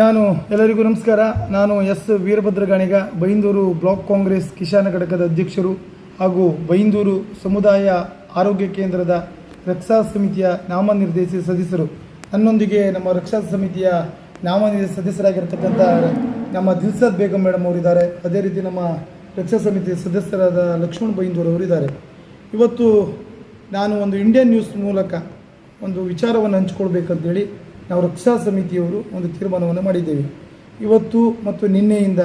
ನಾನು ಎಲ್ಲರಿಗೂ ನಮಸ್ಕಾರ. ನಾನು S Veerabhadra Ganiga, Byndoor block Congress ಕಿಸಾನ ಘಟಕದ ಅಧ್ಯಕ್ಷರು ಹಾಗೂ ಬೈಂದೂರು ಸಮುದಾಯ ಆರೋಗ್ಯ ಕೇಂದ್ರದ ರಕ್ಷಾ ಸಮಿತಿಯ ನಾಮನಿರ್ದೇಶಿತ ಸದಸ್ಯರು. ನನ್ನೊಂದಿಗೆ ನಮ್ಮ ರಕ್ಷಾ ಸಮಿತಿಯ ನಾಮನಿರ್ದೇಶಿತ ಸದಸ್ಯರಾಗಿರ್ತಕ್ಕಂಥ ನಮ್ಮ ದಿಲ್ಸದ್ ಬೇಗಂ ಮೇಡಮ್ ಅವರಿದ್ದಾರೆ. ಅದೇ ರೀತಿ ನಮ್ಮ ರಕ್ಷಾ ಸಮಿತಿ ಸದಸ್ಯರಾದ ಲಕ್ಷ್ಮಣ್ ಬೈಂದೂರು ಅವರಿದ್ದಾರೆ. ಇವತ್ತು ನಾನು ಒಂದು ಇಂಡಿಯನ್ ನ್ಯೂಸ್ ಮೂಲಕ ಒಂದು ವಿಚಾರವನ್ನು ಹಂಚ್ಕೊಳ್ಬೇಕಂತೇಳಿ ನಾವು ರಕ್ಷಾ ಸಮಿತಿಯವರು ಒಂದು ತೀರ್ಮಾನವನ್ನು ಮಾಡಿದ್ದೇವೆ. ಇವತ್ತು ಮತ್ತು ನಿನ್ನೆಯಿಂದ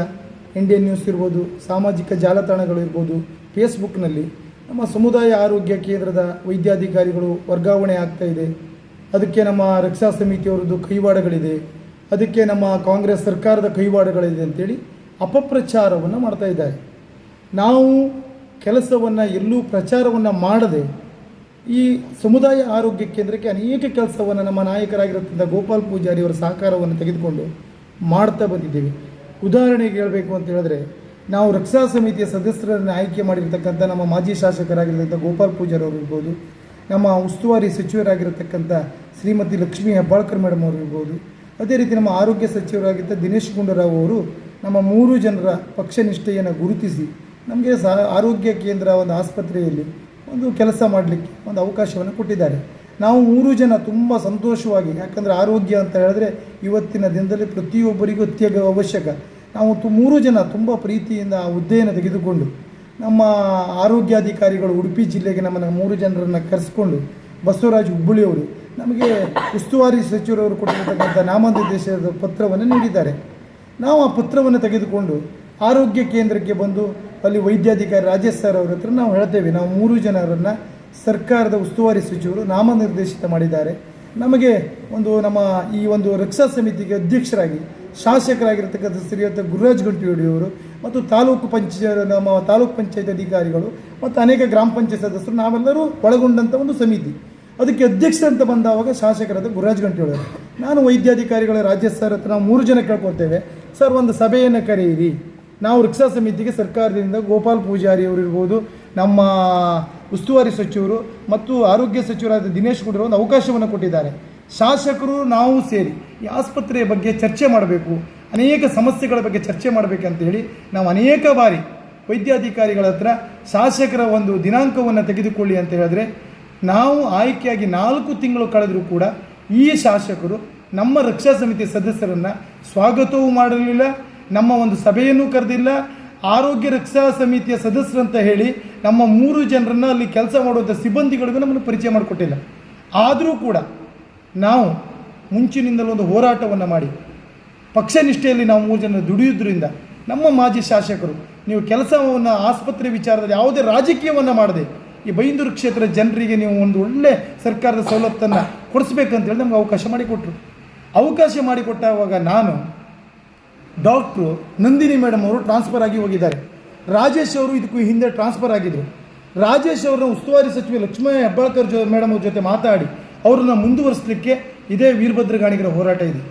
ಇಂಡಿಯನ್ ನ್ಯೂಸ್ ಇರ್ಬೋದು, ಸಾಮಾಜಿಕ ಜಾಲತಾಣಗಳು ಇರ್ಬೋದು ಫೇಸ್ಬುಕ್ನಲ್ಲಿ ನಮ್ಮ ಸಮುದಾಯ ಆರೋಗ್ಯ ಕೇಂದ್ರದ ವೈದ್ಯಾಧಿಕಾರಿಗಳು ವರ್ಗಾವಣೆ ಆಗ್ತಾ ಇದೆ. ಅದಕ್ಕೆ ನಮ್ಮ ರಕ್ಷಾ ಸಮಿತಿಯವರದ್ದು ಕೈವಾಡಗಳಿದೆ. ಅದಕ್ಕೆ ನಮ್ಮ ಕಾಂಗ್ರೆಸ್ ಸರ್ಕಾರದ ಕೈವಾಡಗಳಿದೆ ಅಂತೇಳಿ ಅಪಪ್ರಚಾರವನ್ನು ಮಾಡ್ತಾ ಇದ್ದಾರೆ. ನಾವು ಕೆಲಸವನ್ನು ಎಲ್ಲೂ ಪ್ರಚಾರವನ್ನು ಮಾಡದೆ ಈ ಸಮುದಾಯ ಆರೋಗ್ಯ ಕೇಂದ್ರಕ್ಕೆ ಅನೇಕ ಕೆಲಸವನ್ನು ನಮ್ಮ ನಾಯಕರಾಗಿರುತ್ತಿದ್ದ ಗೋಪಾಲ್ ಪೂಜಾರಿ ಅವರ ಸಹಕಾರವನ್ನು ತೆಗೆದುಕೊಂಡು ಮಾಡ್ತಾ ಬಂದಿದ್ದೀವಿ. ಉದಾಹರಣೆಗೆ ಹೇಳಬೇಕು ಅಂತ ಹೇಳಿದ್ರೆ, ನಾವು ರಕ್ಷಾ ಸಮಿತಿಯ ಸದಸ್ಯರನ್ನು ಆಯ್ಕೆ ಮಾಡಿರ್ತಕ್ಕಂಥ ನಮ್ಮ ಮಾಜಿ ಶಾಸಕರಾಗಿರ್ತಕ್ಕಂಥ ಗೋಪಾಲ್ ಪೂಜಾರಿ ಅವರು ಇರ್ಬೋದು, ನಮ್ಮ ಉಸ್ತುವಾರಿ ಸಚಿವರಾಗಿರತಕ್ಕಂಥ ಶ್ರೀಮತಿ ಲಕ್ಷ್ಮೀ ಹೆಬ್ಬಾಳ್ಕರ್ ಮೇಡಮ್ ಅವರು ಇರ್ಬೋದು, ಅದೇ ರೀತಿ ನಮ್ಮ ಆರೋಗ್ಯ ಸಚಿವರಾಗಿದ್ದ ದಿನೇಶ್ ಗುಂಡೂರಾವ್ ಅವರು ನಮ್ಮ ಮೂರು ಜನರ ಪಕ್ಷನಿಷ್ಠೆಯನ್ನು ಗುರುತಿಸಿ ನಮಗೆ ಸಹ ಆರೋಗ್ಯ ಕೇಂದ್ರ ಒಂದು ಆಸ್ಪತ್ರೆಯಲ್ಲಿ ಒಂದು ಕೆಲಸ ಮಾಡಲಿಕ್ಕೆ ಒಂದು ಅವಕಾಶವನ್ನು ಕೊಟ್ಟಿದ್ದಾರೆ. ನಾವು ಮೂರು ಜನ ತುಂಬ ಸಂತೋಷವಾಗಿ, ಯಾಕಂದರೆ ಆರೋಗ್ಯ ಅಂತ ಹೇಳಿದ್ರೆ ಇವತ್ತಿನ ದಿನದಲ್ಲಿ ಪ್ರತಿಯೊಬ್ಬರಿಗೂ ಅತ್ಯಗ ಅವಶ್ಯಕ. ನಾವು ತು ಮೂರು ಜನ ತುಂಬ ಪ್ರೀತಿಯಿಂದ ಆ ಹುದ್ದೆಯನ್ನು ತೆಗೆದುಕೊಂಡು, ನಮ್ಮ ಆರೋಗ್ಯಾಧಿಕಾರಿಗಳು ಉಡುಪಿ ಜಿಲ್ಲೆಗೆ ನಮ್ಮನ್ನು ಮೂರು ಜನರನ್ನು ಕರೆಸ್ಕೊಂಡು, ಬಸವರಾಜ್ ಹುಬ್ಬಳ್ಳಿಯವರು ನಮಗೆ ಉಸ್ತುವಾರಿ ಸಚಿವರವರು ಕೊಟ್ಟಿರತಕ್ಕಂಥ ನಾಮನಿರ್ದೇಶನದ ಪತ್ರವನ್ನು ನೀಡಿದ್ದಾರೆ. ನಾವು ಆ ಪತ್ರವನ್ನು ತೆಗೆದುಕೊಂಡು ಆರೋಗ್ಯ ಕೇಂದ್ರಕ್ಕೆ ಬಂದು ಅಲ್ಲಿ ವೈದ್ಯಾಧಿಕಾರಿ ರಾಜೇಶ್ ಸರ್ ಅವ್ರ ಹತ್ರ ನಾವು ಹೇಳ್ತೇವೆ. ನಾವು ಮೂರು ಜನರನ್ನು ಸರ್ಕಾರದ ಉಸ್ತುವಾರಿ ಸಚಿವರು ನಾಮನಿರ್ದೇಶಿತ ಮಾಡಿದ್ದಾರೆ. ನಮಗೆ ಒಂದು ನಮ್ಮ ಈ ಒಂದು ರಕ್ಷಾ ಸಮಿತಿಗೆ ಅಧ್ಯಕ್ಷರಾಗಿ ಶಾಸಕರಾಗಿರ್ತಕ್ಕಂಥ ಶ್ರೀಯುತ ಗುರುರಾಜ್ ಗಂಟಿಯವರು ಮತ್ತು ತಾಲೂಕು ಪಂಚ ನಮ್ಮ ತಾಲೂಕು ಪಂಚಾಯತ್ ಅಧಿಕಾರಿಗಳು ಮತ್ತು ಅನೇಕ ಗ್ರಾಮ ಪಂಚಾಯತ್ ಸದಸ್ಯರು ನಾವೆಲ್ಲರೂ ಒಳಗೊಂಡಂಥ ಒಂದು ಸಮಿತಿ. ಅದಕ್ಕೆ ಅಧ್ಯಕ್ಷ ಅಂತ ಬಂದಾವಾಗ ಶಾಸಕರಾದ ಗುರುರಾಜ್ ಗಂಟಿಯವರು ನಾನು ವೈದ್ಯಾಧಿಕಾರಿಗಳ ರಾಜ್ಯ ಸರ್ ಹತ್ರ ನಾವು ಮೂರು ಜನ ಕೇಳ್ಕೊಳ್ತೇವೆ. ಸರ್, ಒಂದು ಸಭೆಯನ್ನು ಕರೆಯಿರಿ. ನಾವು ರಕ್ಷಾ ಸಮಿತಿಗೆ ಸರ್ಕಾರದಿಂದ ಗೋಪಾಲ್ ಪೂಜಾರಿ ಅವರು ಇರ್ಬೋದು ನಮ್ಮ ಉಸ್ತುವಾರಿ ಸಚಿವರು ಮತ್ತು ಆರೋಗ್ಯ ಸಚಿವರಾದ ದಿನೇಶ್ ಗುಂಡೂರು ಒಂದು ಅವಕಾಶವನ್ನು ಕೊಟ್ಟಿದ್ದಾರೆ. ಶಾಸಕರು, ನಾವು ಸೇರಿ ಈ ಆಸ್ಪತ್ರೆಯ ಬಗ್ಗೆ ಚರ್ಚೆ ಮಾಡಬೇಕು, ಅನೇಕ ಸಮಸ್ಯೆಗಳ ಬಗ್ಗೆ ಚರ್ಚೆ ಮಾಡಬೇಕಂತ ಹೇಳಿ ನಾವು ಅನೇಕ ಬಾರಿ ವೈದ್ಯಾಧಿಕಾರಿಗಳ ಹತ್ರ ಶಾಸಕರ ಒಂದು ದಿನಾಂಕವನ್ನು ತೆಗೆದುಕೊಳ್ಳಿ ಅಂತ ಹೇಳಿದ್ರೆ, ನಾವು ಆಯ್ಕೆಯಾಗಿ ನಾಲ್ಕು ತಿಂಗಳು ಕಳೆದರೂ ಕೂಡ ಈ ಶಾಸಕರು ನಮ್ಮ ರಕ್ಷಾ ಸಮಿತಿ ಸದಸ್ಯರನ್ನು ಸ್ವಾಗತವೂ ಮಾಡಲಿಲ್ಲ ನಮ್ಮ ಒಂದು ಸಭೆಯನ್ನು ಕರೆದಿಲ್ಲ. ಆರೋಗ್ಯ ರಕ್ಷಾ ಸಮಿತಿಯ ಸದಸ್ಯರಂತ ಹೇಳಿ ನಮ್ಮ ಮೂರು ಜನರನ್ನು ಅಲ್ಲಿ ಕೆಲಸ ಮಾಡುವಂಥ ಸಿಬ್ಬಂದಿಗಳಿಗೂ ನಮ್ಮನ್ನು ಪರಿಚಯ ಮಾಡಿಕೊಟ್ಟಿಲ್ಲ. ಆದರೂ ಕೂಡ ನಾವು ಮುಂಚಿನಿಂದಲೂ ಒಂದು ಹೋರಾಟವನ್ನು ಮಾಡಿ. ಪಕ್ಷ ನಿಷ್ಠೆಯಲ್ಲಿ ನಾವು ಮೂರು ಜನ ದುಡಿಯೋದ್ರಿಂದ ನಮ್ಮ ಮಾಜಿ ಶಾಸಕರು, ನೀವು ಕೆಲಸವನ್ನು ಆಸ್ಪತ್ರೆ ವಿಚಾರದಲ್ಲಿ ಯಾವುದೇ ರಾಜಕೀಯವನ್ನು ಮಾಡದೆ ಈ ಬೈಂದೂರು ಕ್ಷೇತ್ರದ ಜನರಿಗೆ ನೀವು ಒಂದು ಒಳ್ಳೆ ಸರ್ಕಾರದ ಸವಲತ್ತನ್ನು ಕೊಡಿಸ್ಬೇಕಂತೇಳಿ ನಮ್ಗೆ ಅವಕಾಶ ಮಾಡಿಕೊಟ್ರು. ಅವಕಾಶ ಮಾಡಿಕೊಟ್ಟಾಗ ನಾನು ಡಾಕ್ಟ್ರು ನಂದಿನಿ ಮೇಡಮ್ ಅವರು ಟ್ರಾನ್ಸ್ಫರ್ ಆಗಿ ಹೋಗಿದ್ದಾರೆ. ರಾಜೇಶ್ ಅವರು ಇದಕ್ಕೂ ಹಿಂದೆ ಟ್ರಾನ್ಸ್ಫರ್ ಆಗಿದ್ದರು ರಾಜೇಶ್ ಅವರನ್ನ ಉಸ್ತುವಾರಿ ಸಚಿವೆ ಲಕ್ಷ್ಮೀ ಹೆಬ್ಬಾಳ್ಕರ್ ಜೊ, ಮೇಡಮ್ ಅವ್ರ ಜೊತೆ ಮಾತಾಡಿ ಅವ್ರನ್ನ ಮುಂದುವರಿಸಲಿಕ್ಕೆ ಇದೇ ವೀರಭದ್ರ ಗಾಣಿಗರ ಹೋರಾಟ ಇದೆ.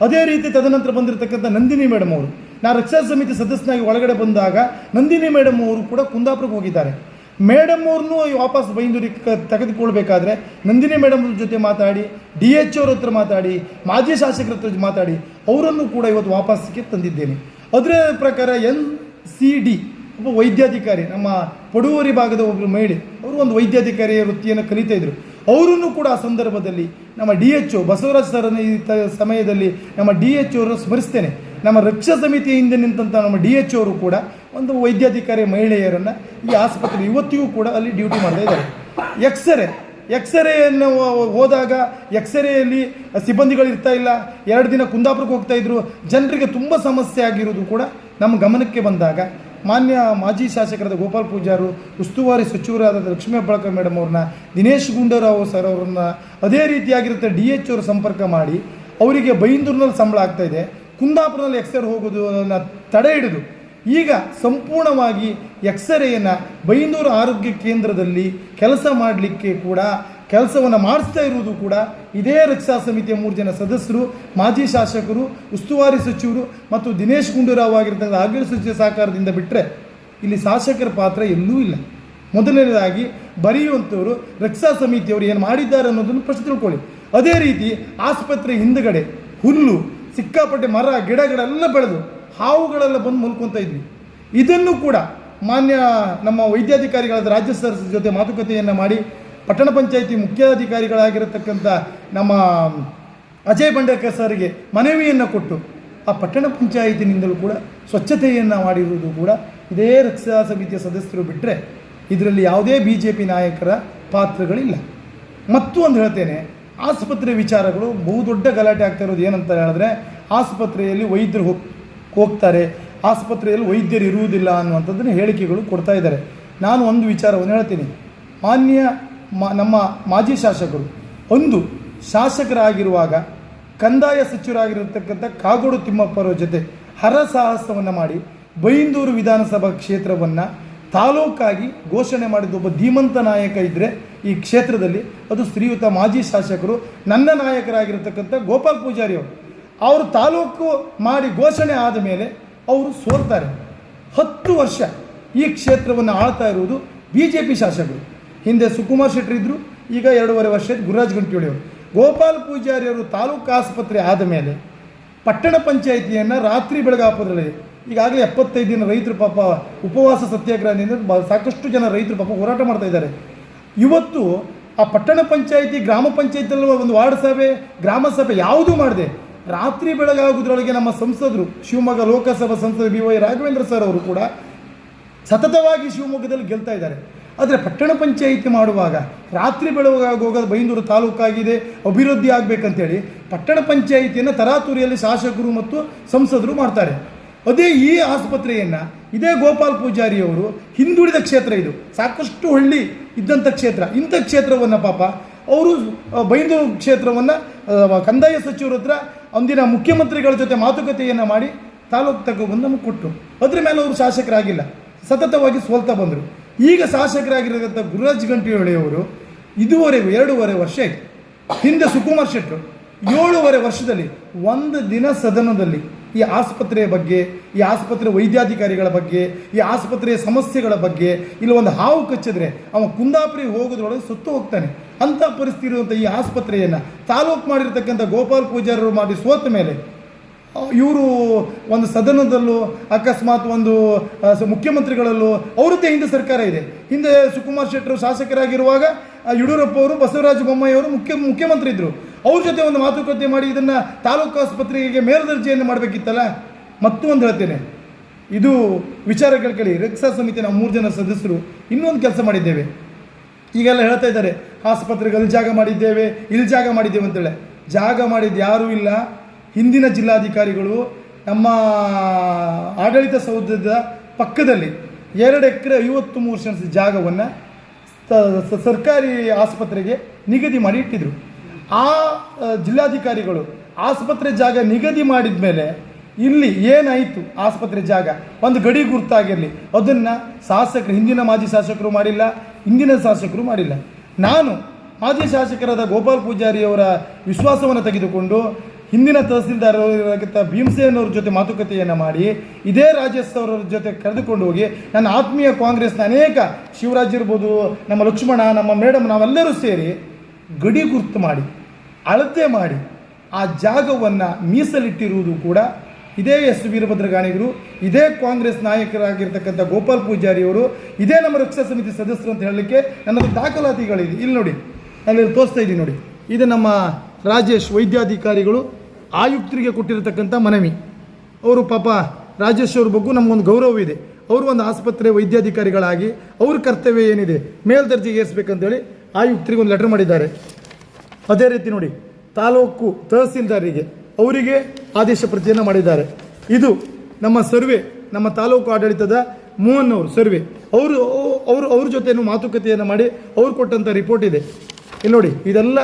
ಅದೇ ರೀತಿ ತದನಂತರ ಬಂದಿರತಕ್ಕಂಥ ನಂದಿನಿ ಮೇಡಮ್ ಅವರು. ನಾ ರಕ್ಷಾ ಸಮಿತಿ ಸದಸ್ಯನಾಗಿ ಒಳಗಡೆ ಬಂದಾಗ ನಂದಿನಿ ಮೇಡಮ್ ಅವರು ಕೂಡ ಕುಂದಾಪುರಕ್ಕೆ ಹೋಗಿದ್ದಾರೆ. ಮೇಡಮ್ ಅವ್ರನ್ನೂ ವಾಪಸ್ ಬೈಂದೂರಿ ತೆಗೆದುಕೊಳ್ಬೇಕಾದ್ರೆ ನಂದಿನಿ ಮೇಡಮ್ ಜೊತೆ ಮಾತಾಡಿ, ಡಿ ಎಚ್ ಅವ್ರ ಹತ್ರ ಮಾತಾಡಿ, ಮಾಜಿ ಶಾಸಕರ ಹತ್ರ ಮಾತಾಡಿ, ಅವರನ್ನು ಕೂಡ ಇವತ್ತು ವಾಪಸ್ಸಿಗೆ ತಂದಿದ್ದೇನೆ. ಅದರ ಪ್ರಕಾರ ಎನ್ ಸಿ ಡಿ, ಒಬ್ಬ ವೈದ್ಯಾಧಿಕಾರಿ, ನಮ್ಮ ಪಡುವರಿ ಭಾಗದ ಒಬ್ಬರು ಮಹಿಳೆ, ಅವರು ಒಂದು ವೈದ್ಯಾಧಿಕಾರಿಯ ವೃತ್ತಿಯನ್ನು ಕಲಿತಾ ಇದ್ರು. ಅವರನ್ನು ಕೂಡ ಆ ಸಂದರ್ಭದಲ್ಲಿ ನಮ್ಮ ಡಿ ಎಚ್ ಒ, ಬಸವರಾಜ್ ಸರ್ನ ಸಮಯದಲ್ಲಿ ನಮ್ಮ ಡಿ ಎಚ್ ಅವರು ಸ್ಮರಿಸ್ತೇನೆ. ನಮ್ಮ ರಕ್ಷಾ ಸಮಿತಿಯ ಹಿಂದೆ ನಿಂತಹ ನಮ್ಮ ಡಿ ಎಚ್ ಅವರು ಕೂಡ ಒಂದು ವೈದ್ಯಾಧಿಕಾರಿ ಮಹಿಳೆಯರನ್ನು ಈ ಆಸ್ಪತ್ರೆ ಇವತ್ತಿಗೂ ಕೂಡ ಅಲ್ಲಿ ಡ್ಯೂಟಿ ಮಾಡ್ತಾ ಇದ್ದಾರೆ. ಎಕ್ಸ್ರೇ ಎಕ್ಸ್ರೇಯನ್ನು ಹೋದಾಗ ಎಕ್ಸ್ರೇಯಲ್ಲಿ ಸಿಬ್ಬಂದಿಗಳು ಇರ್ತಾ ಇಲ್ಲ. ಎರಡು ದಿನ ಕುಂದಾಪುರಕ್ಕೆ ಹೋಗ್ತಾ ಇದ್ರು. ಜನರಿಗೆ ತುಂಬ ಸಮಸ್ಯೆ ಆಗಿರೋದು ಕೂಡ ನಮ್ಮ ಗಮನಕ್ಕೆ ಬಂದಾಗ ಮಾನ್ಯ ಮಾಜಿ ಶಾಸಕರಾದ ಗೋಪಾಲ್ ಪೂಜಾರು, ಉಸ್ತುವಾರಿ ಸಚಿವರಾದ ಲಕ್ಷ್ಮೀ ಹೆಬ್ಬಾಳ್ಕರ್ ಮೇಡಮ್ ಅವ್ರನ್ನ, ದಿನೇಶ್ ಗುಂಡೂರಾವ್ ಸರ್ ಅವ್ರನ್ನ ಅದೇ ರೀತಿಯಾಗಿರುತ್ತೆ ಡಿ ಎಚ್ ಅವರು ಸಂಪರ್ಕ ಮಾಡಿ ಅವರಿಗೆ ಬೈಂದೂರಿನಲ್ಲಿ ಸಂಬಳ ಆಗ್ತಾ ಇದೆ. ಕುಂದಾಪುರದಲ್ಲಿ ಎಕ್ಸರೆ ಹೋಗೋದು ತಡೆ ಹಿಡಿದು ಈಗ ಸಂಪೂರ್ಣವಾಗಿ ಎಕ್ಸರೆಯನ್ನು ಬೈಂದೂರು ಆರೋಗ್ಯ ಕೇಂದ್ರದಲ್ಲಿ ಕೆಲಸ ಮಾಡಲಿಕ್ಕೆ ಕೂಡ, ಕೆಲಸವನ್ನು ಮಾಡಿಸ್ತಾ ಇರುವುದು ಕೂಡ ಇದೇ ರಕ್ಷಾ ಸಮಿತಿಯ ಮೂರು ಜನ ಸದಸ್ಯರು, ಮಾಜಿ ಶಾಸಕರು, ಉಸ್ತುವಾರಿ ಸಚಿವರು ಮತ್ತು ದಿನೇಶ್ ಗುಂಡೂರಾವ್ ಆಗಿರ್ತಕ್ಕಂಥ ಆರೋಗ್ಯ ಸಚಿವ ಸಹಕಾರದಿಂದ ಬಿಟ್ಟರೆ ಇಲ್ಲಿ ಶಾಸಕರ ಪಾತ್ರ ಎಲ್ಲೂ ಇಲ್ಲ. ಮೊದಲನೇದಾಗಿ ಬರೆಯುವಂಥವರು ರಕ್ಷಾ ಸಮಿತಿಯವರು ಏನು ಮಾಡಿದ್ದಾರೆ ಅನ್ನೋದನ್ನು ಪ್ರಶ್ನೆ ತಿಳ್ಕೊಳ್ಳಿ. ಅದೇ ರೀತಿ ಆಸ್ಪತ್ರೆ ಹಿಂದುಗಡೆ ಹುಲ್ಲು, ಸಿಕ್ಕಾಪಟ್ಟೆ ಮರ, ಗಿಡಗಳೆಲ್ಲ ಬೆಳೆದು ಹಾವುಗಳೆಲ್ಲ ಬಂದು ಮಲ್ಕೊತಾ ಇದ್ವಿ. ಇದನ್ನು ಕೂಡ ಮಾನ್ಯ ನಮ್ಮ ವೈದ್ಯಾಧಿಕಾರಿಗಳಾದ ರಾಜ್ಯ ಸರ್ ಜೊತೆ ಮಾತುಕತೆಯನ್ನು ಮಾಡಿ ಪಟ್ಟಣ ಪಂಚಾಯಿತಿ ಮುಖ್ಯಾಧಿಕಾರಿಗಳಾಗಿರತಕ್ಕಂಥ ನಮ್ಮ ಅಜಯ್ ಬಂಡೇಕರ್ ಸರ್ಗೆ ಮನವಿಯನ್ನು ಕೊಟ್ಟು ಆ ಪಟ್ಟಣ ಪಂಚಾಯಿತಿನಿಂದಲೂ ಕೂಡ ಸ್ವಚ್ಛತೆಯನ್ನು ಮಾಡಿರುವುದು ಕೂಡ ಇದೇ ರಕ್ಷಾ ಸಮಿತಿಯ ಸದಸ್ಯರು ಬಿಟ್ಟರೆ ಇದರಲ್ಲಿ ಯಾವುದೇ ಬಿ ಜೆ ಪಿ ನಾಯಕರ ಪಾತ್ರಗಳಿಲ್ಲ. ಮತ್ತು ಒಂದು ಹೇಳ್ತೇನೆ, ಆಸ್ಪತ್ರೆ ವಿಚಾರಗಳು ಬಹುದೊಡ್ಡ ಗಲಾಟೆ ಆಗ್ತಾ ಇರೋದು ಏನಂತ ಹೇಳಿದ್ರೆ ಆಸ್ಪತ್ರೆಯಲ್ಲಿ ವೈದ್ಯರು ಹೋಗ್ ಹೋಗ್ತಾರೆ, ಆಸ್ಪತ್ರೆಯಲ್ಲಿ ವೈದ್ಯರು ಇರುವುದಿಲ್ಲ ಅನ್ನುವಂಥದ್ದನ್ನು ಹೇಳಿಕೆಗಳು ಕೊಡ್ತಾ ಇದ್ದಾರೆ. ನಾನು ಒಂದು ವಿಚಾರವನ್ನು ಹೇಳ್ತೀನಿ. ಮಾನ್ಯ ಮಾ, ನಮ್ಮ ಮಾಜಿ ಶಾಸಕರು, ಒಂದು ಶಾಸಕರಾಗಿರುವಾಗ ಕಂದಾಯ ಸಚಿವರಾಗಿರತಕ್ಕಂಥ ಕಾಗೋಡು ತಿಮ್ಮಪ್ಪರ ಜೊತೆ ಹರಸಾಹಸವನ್ನು ಮಾಡಿ ಬೈಂದೂರು ವಿಧಾನಸಭಾ ಕ್ಷೇತ್ರವನ್ನು ತಾಲೂಕಾಗಿ ಘೋಷಣೆ ಮಾಡಿದ ಒಬ್ಬ ಧೀಮಂತ ನಾಯಕ ಇದ್ದರೆ ಈ ಕ್ಷೇತ್ರದಲ್ಲಿ ಅದು ಶ್ರೀಯುತ ಮಾಜಿ ಶಾಸಕರು, ನನ್ನ ನಾಯಕರಾಗಿರತಕ್ಕಂಥ ಗೋಪಾಲ್ ಪೂಜಾರಿ ಅವರು. ಅವರು ತಾಲೂಕು ಮಾಡಿ ಘೋಷಣೆ ಆದ ಮೇಲೆ ಅವರು ಸೋಲ್ತಾರೆ. ಹತ್ತು ವರ್ಷ ಈ ಕ್ಷೇತ್ರವನ್ನು ಆಳ್ತಾ ಇರುವುದು ಬಿ ಜೆ ಪಿ ಶಾಸಕರು. ಹಿಂದೆ ಸುಕುಮಾರ್ ಶೆಟ್ಟಿ ಇದ್ದರು ಈಗ ಎರಡೂವರೆ ವರ್ಷ ಗುರುರಾಜ್ ಗಂಟಿಹೊಳಿ ಅವರು ಗೋಪಾಲ್ ಪೂಜಾರಿಯವರು ತಾಲೂಕು ಆಸ್ಪತ್ರೆ ಆದ ಮೇಲೆ ಪಟ್ಟಣ ಪಂಚಾಯಿತಿಯನ್ನು ರಾತ್ರಿ ಬೆಳಗಾಪದಲ್ಲಿ ಈಗಾಗಲೇ ಎಪ್ಪತ್ತೈದು ದಿನ ರೈತರು ಪಾಪ ಉಪವಾಸ ಸತ್ಯಾಗ್ರಹದಿಂದ ಸಾಕಷ್ಟು ಜನ ರೈತರು ಪಾಪ ಹೋರಾಟ ಮಾಡ್ತಾ ಇದ್ದಾರೆ. ಇವತ್ತು ಆ ಪಟ್ಟಣ ಪಂಚಾಯಿತಿ, ಗ್ರಾಮ ಪಂಚಾಯತಿಯಲ್ಲಿ ಒಂದು ವಾರ್ಡ್ ಸಭೆ, ಗ್ರಾಮ ಸಭೆ ಯಾವುದೂ ಮಾಡದೆ ರಾತ್ರಿ ಬೆಳಗಾಗುವುದರೊಳಗೆ ನಮ್ಮ ಸಂಸದರು, ಶಿವಮೊಗ್ಗ ಲೋಕಸಭಾ ಸಂಸದ ಬಿ ವೈ ರಾಘವೇಂದ್ರ ಸರ್ ಅವರು ಕೂಡ ಸತತವಾಗಿ ಶಿವಮೊಗ್ಗದಲ್ಲಿ ಗೆಲ್ತಾ ಇದ್ದಾರೆ. ಆದರೆ ಪಟ್ಟಣ ಪಂಚಾಯಿತಿ ಮಾಡುವಾಗ ರಾತ್ರಿ ಬೆಳಗಾಗುವಾಗ ಬೈಂದೂರು ತಾಲೂಕಾಗಿದೆ, ಅಭಿವೃದ್ಧಿ ಆಗಬೇಕಂತೇಳಿ ಪಟ್ಟಣ ಪಂಚಾಯಿತಿಯನ್ನು ತರಾತುರಿಯಲ್ಲಿ ಶಾಸಕರು ಮತ್ತು ಸಂಸದರು ಮಾಡ್ತಾರೆ. ಅದೇ ಈ ಆಸ್ಪತ್ರೆಯನ್ನು ಇದೇ ಗೋಪಾಲ್ ಪೂಜಾರಿಯವರು ಹಿಂದುಳಿದ ಕ್ಷೇತ್ರ ಇದು. ಸಾಕಷ್ಟು ಹಳ್ಳಿ ಇದ್ದಂಥ ಕ್ಷೇತ್ರ. ಇಂಥ ಕ್ಷೇತ್ರವನ್ನು ಪಾಪ ಅವರು ಬೈಂದೂರು ಕ್ಷೇತ್ರವನ್ನು ಕಂದಾಯ ಸಚಿವರ ಹತ್ರ ಅಂದಿನ ಮುಖ್ಯಮಂತ್ರಿಗಳ ಜೊತೆ ಮಾತುಕತೆಯನ್ನು ಮಾಡಿ ತಾಲೂಕು ತಗೊಬಂದು ನಮಗೆ ಕೊಟ್ಟರು ಅದ್ರ ಮೇಲೆ ಅವರು ಶಾಸಕರಾಗಿಲ್ಲ. ಸತತವಾಗಿ ಸೋಲ್ತಾ ಬಂದರು. ಈಗ ಶಾಸಕರಾಗಿರೋದಂಥ ಗುರುರಾಜ್ ಗಂಟಿಹೊಳೆಯವರು ಇದುವರೆಗೂ ಎರಡೂವರೆ ವರ್ಷ ಹಿಂದೆ ಸುಕುಮಾರ್ ಶೆಟ್ಟರು ಏಳೂವರೆ ವರ್ಷದಲ್ಲಿ ಒಂದು ದಿನ ಸದನದಲ್ಲಿ ಈ ಆಸ್ಪತ್ರೆಯ ಬಗ್ಗೆ, ಈ ಆಸ್ಪತ್ರೆ ವೈದ್ಯಾಧಿಕಾರಿಗಳ ಬಗ್ಗೆ, ಈ ಆಸ್ಪತ್ರೆಯ ಸಮಸ್ಯೆಗಳ ಬಗ್ಗೆ ಇಲ್ಲಿ ಒಂದು ಹಾವು ಕಚ್ಚಿದ್ರೆ ಅವನು ಕುಂದಾಪುರಿ ಹೋಗೋದ್ರೊಳಗೆ ಸುತ್ತು ಹೋಗ್ತಾನೆ. ಅಂಥ ಪರಿಸ್ಥಿತಿ ಇರುವಂಥ ಈ ಆಸ್ಪತ್ರೆಯನ್ನು ತಾಲೂಕು ಮಾಡಿರ್ತಕ್ಕಂಥ ಗೋಪಾಲ್ ಪೂಜಾರರು ಮಾಡಿ ಸೋತ ಮೇಲೆ, ಇವರು ಒಂದು ಸದನದಲ್ಲೂ, ಅಕಸ್ಮಾತ್ ಒಂದು ಮುಖ್ಯಮಂತ್ರಿಗಳಲ್ಲೂ ಅವರದ್ದೇ ಹಿಂದೆ ಸರ್ಕಾರ ಇದೆ. ಹಿಂದೆ ಸುಕುಮಾರ್ ಶೆಟ್ಟರು ಶಾಸಕರಾಗಿರುವಾಗ ಯಡಿಯೂರಪ್ಪ ಅವರು, ಬಸವರಾಜ ಬೊಮ್ಮಾಯಿ ಅವರು ಮುಖ್ಯ, ಮುಖ್ಯಮಂತ್ರಿ ಇದ್ದರು ಅವ್ರ ಜೊತೆ ಒಂದು ಮಾತುಕತೆ ಮಾಡಿ ಇದನ್ನು ತಾಲೂಕು ಆಸ್ಪತ್ರೆಗೆ ಮೇಲ್ದರ್ಜೆಯನ್ನು ಮಾಡಬೇಕಿತ್ತಲ್ಲ? ಮತ್ತೂ ಒಂದು ಹೇಳ್ತೇನೆ. ಇದು ವಿಚಾರಗಳ ಕೇಳಿ, ರಕ್ಷಾ ಸಮಿತಿ ನಾವು ಮೂರು ಜನ ಸದಸ್ಯರು ಇನ್ನೊಂದು ಕೆಲಸ ಮಾಡಿದ್ದೇವೆ. ಈಗೆಲ್ಲ ಹೇಳ್ತಾ ಇದ್ದಾರೆ ಆಸ್ಪತ್ರೆಗೆ ಜಾಗ ಮಾಡಿದ್ದೇವೆ, ಇಲ್ಲಿ ಜಾಗ ಮಾಡಿದ್ದೇವೆ ಅಂತೇಳಿ. ಜಾಗ ಮಾಡಿದ್ದು ಯಾರೂ ಇಲ್ಲ. ಹಿಂದಿನ ಜಿಲ್ಲಾಧಿಕಾರಿಗಳು ನಮ್ಮ ಆಡಳಿತ ಸೌಧದ ಪಕ್ಕದಲ್ಲಿ ಎರಡು ಎಕರೆ ಐವತ್ತು ಮೂರು ಸೆನ್ಸ್ ಜಾಗವನ್ನು ಸರ್ಕಾರಿ ಆಸ್ಪತ್ರೆಗೆ ನಿಗದಿ ಮಾಡಿ ಇಟ್ಟಿದ್ರು. ಆ ಜಿಲ್ಲಾಧಿಕಾರಿಗಳು ಆಸ್ಪತ್ರೆ ಜಾಗ ನಿಗದಿ ಮಾಡಿದ ಮೇಲೆ ಇಲ್ಲಿ ಏನಾಯಿತು ಆಸ್ಪತ್ರೆ ಜಾಗ? ಒಂದು ಗಡಿ ಗುರುತಾಗಿರಲಿ. ಅದನ್ನು ಶಾಸಕರು, ಹಿಂದಿನ ಮಾಜಿ ಶಾಸಕರು ಮಾಡಿಲ್ಲ, ಹಿಂದಿನ ಶಾಸಕರು ಮಾಡಿಲ್ಲ. ನಾನು ಮಾಜಿ ಶಾಸಕರಾದ ಗೋಪಾಲ್ ಪೂಜಾರಿಯವರ ವಿಶ್ವಾಸವನ್ನು ತೆಗೆದುಕೊಂಡು ಹಿಂದಿನ ತಹಸೀಲ್ದಾರ್ ಭೀಮಸೇನವ್ರ ಜೊತೆ ಮಾತುಕತೆಯನ್ನು ಮಾಡಿ, ಇದೇ ರಾಜೇಶ್ ಅವರ ಜೊತೆ ಕರೆದುಕೊಂಡು ಹೋಗಿ, ನನ್ನ ಆತ್ಮೀಯ ಕಾಂಗ್ರೆಸ್ನ ಅನೇಕ ಶಿವರಾಜ್ ಇರ್ಬೋದು, ನಮ್ಮ ಲಕ್ಷ್ಮಣ, ನಮ್ಮ ಮೇಡಮ್ ನಾವೆಲ್ಲರೂ ಸೇರಿ ಗಡಿ ಗುರುತು ಮಾಡಿ ಅಳತೆ ಮಾಡಿ ಆ ಜಾಗವನ್ನು ಮೀಸಲಿಟ್ಟಿರುವುದು ಕೂಡ ಇದೇ ಎಸ್ ವೀರಭದ್ರಗಾಣಿಗರು, ಇದೇ ಕಾಂಗ್ರೆಸ್ ನಾಯಕರಾಗಿರ್ತಕ್ಕಂಥ ಗೋಪಾಲ್ ಪೂಜಾರಿಯವರು ಇದೇ ನಮ್ಮ ರಕ್ಷಾ ಸಮಿತಿ ಸದಸ್ಯರು ಅಂತ ಹೇಳಲಿಕ್ಕೆ ನನ್ನದು ದಾಖಲಾತಿಗಳಿದೆ. ಇಲ್ಲಿ ನೋಡಿ ಅಲ್ಲಿ ತೋರಿಸ್ತಾ ಇದ್ದೀನಿ ನೋಡಿ. ಇದು ನಮ್ಮ ರಾಜೇಶ್ ವೈದ್ಯಾಧಿಕಾರಿಗಳು, ಆಯುಕ್ತರಿಗೆ ಕೊಟ್ಟಿರತಕ್ಕಂಥ ಮನವಿ. ಅವರು ಪಾಪ ರಾಜೇಶ್ ಅವ್ರ ಬಗ್ಗೆ ನಮಗೊಂದು ಗೌರವ ಇದೆ. ಅವರು ಒಂದು ಆಸ್ಪತ್ರೆ ವೈದ್ಯಾಧಿಕಾರಿಗಳಾಗಿ, ಅವ್ರ ಕರ್ತವ್ಯ ಏನಿದೆ, ಮೇಲ್ದರ್ಜೆಗೆ ಏರಿಸ್ಬೇಕಂತೇಳಿ ಆಯುಕ್ತರಿಗೆ ಒಂದು ಲೆಟರ್ ಮಾಡಿದ್ದಾರೆ. ಅದೇ ರೀತಿ ನೋಡಿ, ತಾಲೂಕು ತಹಸೀಲ್ದಾರಿಗೆ ಅವರಿಗೆ ಆದೇಶ ಪ್ರತಿಯನ್ನು ಮಾಡಿದ್ದಾರೆ. ಇದು ನಮ್ಮ ಸರ್ವೆ, ನಮ್ಮ ತಾಲೂಕು ಆಡಳಿತದ ಮೋಹನ್ ಅವರು ಸರ್ವೆ. ಅವರು ಅವರು, ಅವ್ರ ಜೊತೆಯೂ ಮಾತುಕತೆಯನ್ನು ಮಾಡಿ ಅವ್ರು ಕೊಟ್ಟಂಥ ರಿಪೋರ್ಟ್ ಇದೆ. ಇಲ್ಲಿ ನೋಡಿ, ಇದೆಲ್ಲ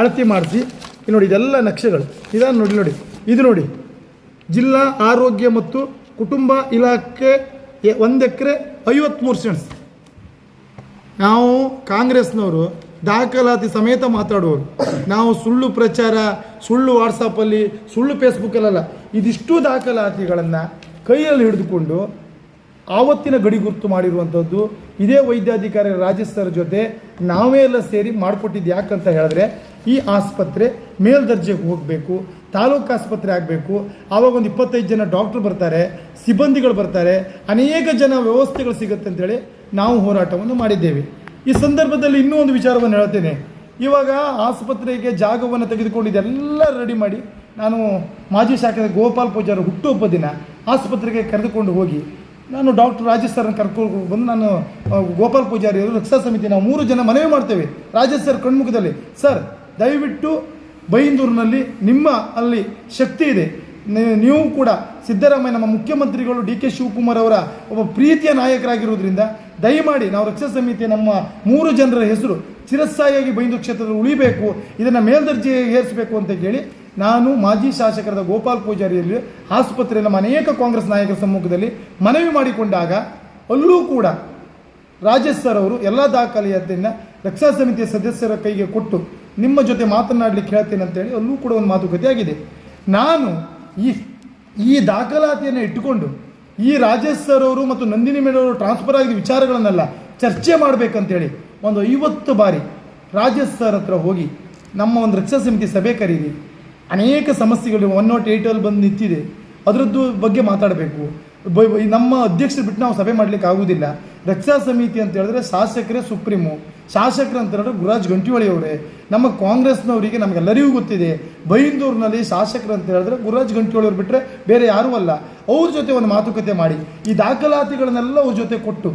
ಅಳತೆ ಮಾಡಿಸಿ, ಇಲ್ಲಿ ನೋಡಿ, ಇದೆಲ್ಲ ನಕ್ಷೆಗಳು. ಇದನ್ನು ನೋಡಿ ನೋಡಿ. ಇದು ನೋಡಿ, ಜಿಲ್ಲಾ ಆರೋಗ್ಯ ಮತ್ತು ಕುಟುಂಬ ಇಲಾಖೆ ಒಂದು ಎಕರೆ ಐವತ್ತ್ಮೂರು ಸೆಂಟ್ಸ್ ನಾವು ಕಾಂಗ್ರೆಸ್ನವರು ದಾಖಲಾತಿ ಸಮೇತ ಮಾತಾಡುವವರು. ನಾವು ಸುಳ್ಳು ಪ್ರಚಾರ, ಸುಳ್ಳು ವಾಟ್ಸಪ್ಪಲ್ಲಿ ಸುಳ್ಳು ಫೇಸ್ಬುಕ್ಕಲ್ಲ ಇದಿಷ್ಟು ದಾಖಲಾತಿಗಳನ್ನು ಕೈಯಲ್ಲಿ ಹಿಡಿದುಕೊಂಡು ಆವತ್ತಿನ ಗಡಿ ಗುರುತು ಮಾಡಿರುವಂಥದ್ದು ಇದೇ ವೈದ್ಯಾಧಿಕಾರಿ ರಾಜೇಶ್ ಜೊತೆ ನಾವೇ ಎಲ್ಲ ಸೇರಿ ಮಾಡಿಕೊಟ್ಟಿದ್ದು ಯಾಕಂತ ಹೇಳಿದ್ರೆ ಈ ಆಸ್ಪತ್ರೆ ಮೇಲ್ದರ್ಜೆಗೆ ಹೋಗಬೇಕು, ತಾಲೂಕು ಆಸ್ಪತ್ರೆ ಆಗಬೇಕು. ಆವಾಗ ಒಂದು ಇಪ್ಪತ್ತೈದು ಜನ ಡಾಕ್ಟ್ರು ಬರ್ತಾರೆ, ಸಿಬ್ಬಂದಿಗಳು ಬರ್ತಾರೆ, ಅನೇಕ ಜನ ವ್ಯವಸ್ಥೆಗಳು ಸಿಗುತ್ತೆ ಅಂತೇಳಿ ನಾವು ಹೋರಾಟವನ್ನು ಮಾಡಿದ್ದೇವೆ. ಈ ಸಂದರ್ಭದಲ್ಲಿ ಇನ್ನೂ ಒಂದು ವಿಚಾರವನ್ನು ಹೇಳ್ತೇನೆ. ಇವಾಗ ಆಸ್ಪತ್ರೆಗೆ ಜಾಗವನ್ನು ತೆಗೆದುಕೊಂಡಿದ್ದೆಲ್ಲ ರೆಡಿ ಮಾಡಿ ನಾನು ಮಾಜಿ ಶಾಖದ ಗೋಪಾಲ್ ಪೂಜಾರ ಹುಟ್ಟುಹಬ್ಬ ದಿನ ಆಸ್ಪತ್ರೆಗೆ ಕರೆದುಕೊಂಡು ಹೋಗಿ ನಾನು ಡಾಕ್ಟರ್ ರಾಜೇಶ್ ಸರ್ನ ಕರ್ಕೊಂಡು ಬಂದು ನಾನು ಗೋಪಾಲ್ ಪೂಜಾರಿ ಅವರು ರಕ್ಷಾ ಸಮಿತಿ ನಾವು ಮೂರು ಜನ ಮನವಿ ಮಾಡ್ತೇವೆ. ರಾಜೇಶ್ ಸರ್ ಕಣ್ಮುಖದಲ್ಲಿ, ಸರ್, ದಯವಿಟ್ಟು ಬೈಂದೂರಿನಲ್ಲಿ ನಿಮ್ಮ ಅಲ್ಲಿ ಶಕ್ತಿ ಇದೆ. ನೀವು ಕೂಡ ಸಿದ್ದರಾಮಯ್ಯ, ನಮ್ಮ ಮುಖ್ಯಮಂತ್ರಿಗಳು ಡಿ ಕೆ ಶಿವಕುಮಾರ್ ಅವರ ಒಬ್ಬ ಪ್ರೀತಿಯ ನಾಯಕರಾಗಿರುವುದರಿಂದ ದಯಮಾಡಿ ನಾವು ರಕ್ಷಾ ಸಮಿತಿ ನಮ್ಮ ಮೂರು ಜನರ ಹೆಸರು ಚಿರಸ್ಥಾಯಿಯಾಗಿ ಬೈಂದು ಕ್ಷೇತ್ರದಲ್ಲಿ ಉಳಿಬೇಕು, ಇದನ್ನು ಮೇಲ್ದರ್ಜೆಗೆ ಏರಿಸಬೇಕು ಅಂತ ಕೇಳಿ ನಾನು ಮಾಜಿ ಶಾಸಕರಾದ ಗೋಪಾಲ್ ಪೂಜಾರಿಯಲ್ಲಿ ಆಸ್ಪತ್ರೆಯಲ್ಲಿ ನಮ್ಮ ಅನೇಕ ಕಾಂಗ್ರೆಸ್ ನಾಯಕರ ಸಮ್ಮುಖದಲ್ಲಿ ಮನವಿ ಮಾಡಿಕೊಂಡಾಗ ಅಲ್ಲೂ ಕೂಡ ರಾಜೇಶ್ ಸರ್ ಅವರು ಎಲ್ಲ ದಾಖಲೆಯದ್ದನ್ನು ರಕ್ಷಾ ಸಮಿತಿಯ ಸದಸ್ಯರ ಕೈಗೆ ಕೊಟ್ಟು ನಿಮ್ಮ ಜೊತೆ ಮಾತನಾಡಲಿಕ್ಕೆ ಹೇಳ್ತೇನೆ ಅಂತೇಳಿ ಅಲ್ಲೂ ಕೂಡ ಒಂದು ಮಾತುಕತೆ ಆಗಿದೆ. ನಾನು ಈ ಈ ದಾಖಲಾತಿಯನ್ನು ಇಟ್ಟುಕೊಂಡು ಈ ರಾಜೇಶ್ ಸರ್ ಅವರು ಮತ್ತು ನಂದಿನಿ ಮೇಡಮ್ ಅವರು ಟ್ರಾನ್ಸ್ಫರ್ ಆಗಿದ ವಿಚಾರಗಳನ್ನೆಲ್ಲ ಚರ್ಚೆ ಮಾಡಬೇಕಂತೇಳಿ ಒಂದು ಐವತ್ತು ಬಾರಿ ರಾಜೇಶ್ ಸರ್ ಹತ್ರ ಹೋಗಿ ನಮ್ಮ ಒಂದು ರಕ್ಷಾ ಸಮಿತಿ ಸಭೆ ಕರೀರಿ. ಅನೇಕ ಸಮಸ್ಯೆಗಳು ಒನ್ ನಾಟ್ ಏಯ್ಟಲ್ಲಿ ಬಂದು ನಿಂತಿದೆ. ಅದರದ್ದು ಬಗ್ಗೆ ಮಾತಾಡಬೇಕು. ನಮ್ಮ ಅಧ್ಯಕ್ಷರು ಬಿಟ್ಟು ನಾವು ಸಭೆ ಮಾಡಲಿಕ್ಕೆ ಆಗುವುದಿಲ್ಲ. ರಕ್ಷಾ ಸಮಿತಿ ಅಂತ ಹೇಳಿದ್ರೆ ಶಾಸಕರೇ ಸುಪ್ರೀಮು. ಶಾಸಕರು ಹೇಳಿದ್ರೆ ಗುರುರಾಜ್ ಗಂಟಿವಳಿ ಅವರೇ, ನಮ್ಮ ಕಾಂಗ್ರೆಸ್ನವರಿಗೆ ನಮಗೆಲ್ಲರಿಗೂ ಗೊತ್ತಿದೆ. ಬೈಂದೂರಿನಲ್ಲಿ ಶಾಸಕರು ಅಂತ ಹೇಳಿದ್ರೆ ಗುರುರಾಜ್ ಗಂಟಿವಳಿ ಅವ್ರು ಬಿಟ್ಟರೆ ಬೇರೆ ಯಾರೂ ಅಲ್ಲ. ಅವ್ರ ಜೊತೆ ಒಂದು ಮಾತುಕತೆ ಮಾಡಿ. ಈ ದಾಖಲಾತಿಗಳನ್ನೆಲ್ಲ ಅವ್ರ ಜೊತೆ ಕೊಟ್ಟು,